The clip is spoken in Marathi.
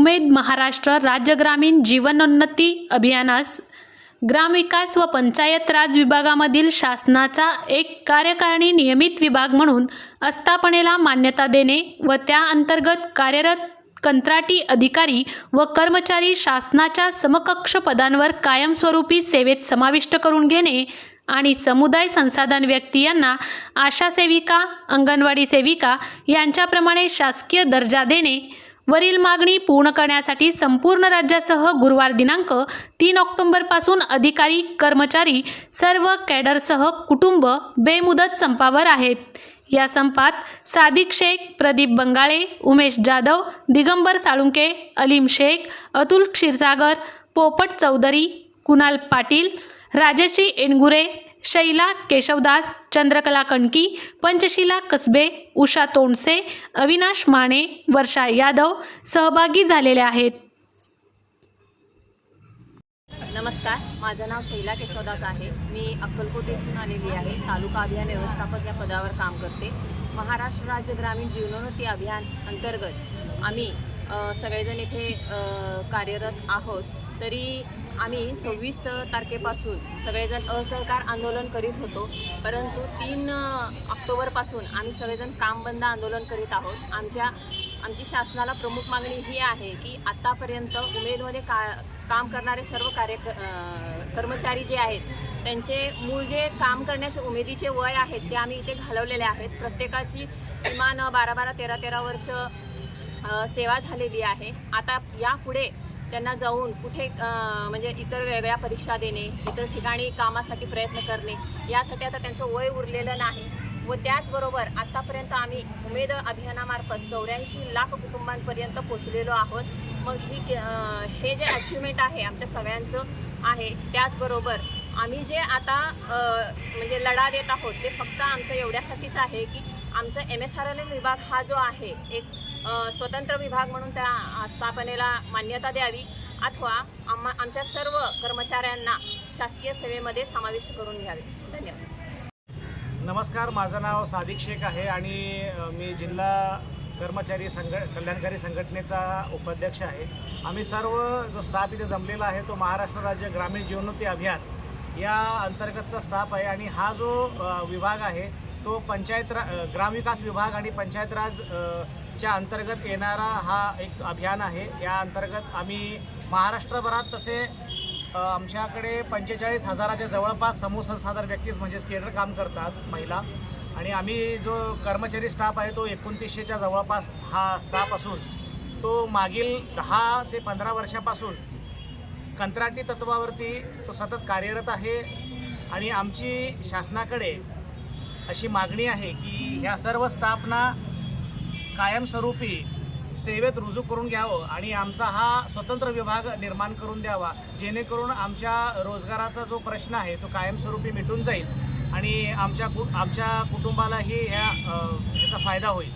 उमेद महाराष्ट्र राज्य ग्रामीण जीवनोन्नती अभियानास ग्रामविकास व पंचायत राज विभागामधील शासनाचा एक कार्यकारिणी नियमित विभाग म्हणून आस्थापनेला मान्यता देणे व त्या अंतर्गत कार्यरत कंत्राटी अधिकारी व कर्मचारी शासनाच्या समकक्ष पदांवर कायमस्वरूपी सेवेत समाविष्ट करून घेणे आणि समुदाय संसाधन व्यक्ती यांना आशा सेविका अंगणवाडी सेविका यांच्याप्रमाणे शासकीय दर्जा देणे वरील मागणी पूर्ण करण्यासाठी संपूर्ण राज्यासह गुरुवार दिनांक तीन ऑक्टोबरपासून अधिकारी कर्मचारी सर्व कॅडरसह कुटुंब बेमुदत संपावर आहेत. या संपात सादिक शेख प्रदीप बंगाळे उमेश जाधव दिगंबर साळुंके अलीम शेख अतुल क्षीरसागर पोपट चौधरी कुणाल पाटील राजश्री एणगुरे शैला केशवदास चंद्रकला कणकी पंचशिला कसबे उषा तोंडसे अविनाश माने वर्षा यादव सहभागी झालेले आहेत. नमस्कार माझं नाव शैला केशवदास आहे. मी अक्कलकोट येथून आलेली आहे. तालुका अभियान व्यवस्थापक या पदावर काम करते. महाराष्ट्र राज्य ग्रामीण जीवनोन्नती अभियान अंतर्गत आम्ही सगळेजण इथे कार्यरत आहोत. तरी आम्ही सव्वीस तारखेपासून सगळेजण असहकार आंदोलन करीत होतो. परंतु तीन ऑक्टोबरपासून आम्ही सगळेजण काम बंद आंदोलन करीत आहोत. आमच्या आमची शासनाला प्रमुख मागणी ही आहे की आत्तापर्यंत उमेदमध्ये का काम करणारे सर्व कार्य कर्मचारी जे आहेत त्यांचे मूळ जे काम करण्याचे उमेदीचे वय आहेत ते आम्ही इथे घालवलेले आहेत. प्रत्येकाची किमान बारा बारा तेरा तेरा वर्ष सेवा झालेली आहे. आता यापुढे त्यांना जाऊन कुठे म्हणजे इतर वेगळ्या परीक्षा देणे इतर ठिकाणी कामासाठी प्रयत्न करणे यासाठी आता त्यांचं वय उरलेलं नाही. व त्याचबरोबर आत्तापर्यंत आम्ही उमेद अभियानामार्फत चौऱ्याऐंशी लाख कुटुंबांपर्यंत पोचलेलो आहोत. मग ही के- हे जे अचिव्हमेंट आहे आमच्या सगळ्यांचं आहे. त्याचबरोबर आम्ही जे आता म्हणजे लढा देत आहोत ते फक्त आमचं एवढ्यासाठीच आहे की आमचं M S R L M विभाग हा जो आहे एक स्वतंत्र विभाग म्हणून त्या स्थापनेला मान्यता द्यावी अथवा आम्हा आमच्या सर्व कर्मचाऱ्यांना शासकीय सेवेमध्ये समाविष्ट करून घ्यावे. धन्यवाद. नमस्कार माझं नाव सादिक शेख आहे आणि मी जिल्हा कर्मचारी संघ कल्याणकारी संघटनेचा उपाध्यक्ष आहे. आम्ही सर्व जो स्टाफ इथे जमलेला आहे तो महाराष्ट्र राज्य ग्रामीण जीवनोती अभियान या अंतर्गतचा स्टाफ आहे आणि हा जो विभाग आहे तो पंचायत रा ग्रामविकास विभाग आणि पंचायत राज च्या अंतर्गत येणारा हा एक अभियान आहे. या अंतर्गत आम्ही महाराष्ट्रभरात तसे आमच्याकडे पंचेचाळीस हजाराच्या जवळपास समूह संसाधार व्यक्तीच म्हणजेच केडर काम करतात महिला. आणि आम्ही जो कर्मचारी स्टाफ आहे तो एकोणतीसशेच्या जवळपास हा स्टाफ असून तो मागील दहा ते पंधरा वर्षापासून कंत्राटी तत्वावरती तो सतत कार्यरत आहे. आणि आमची शासनाकडे अशी मागणी आहे की ह्या सर्व स्टाफना कायमस्वरूपी सेवेत रुजू करून घ्यावं आणि आमचा हा स्वतंत्र विभाग निर्माण करून द्यावा जेणेकरून आमच्या रोजगाराचा जो प्रश्न आहे तो कायमस्वरूपी मिटून जाईल आणि आमच्या कु आमच्या कुटुंबालाही ह्या ह्याचा फायदा होईल.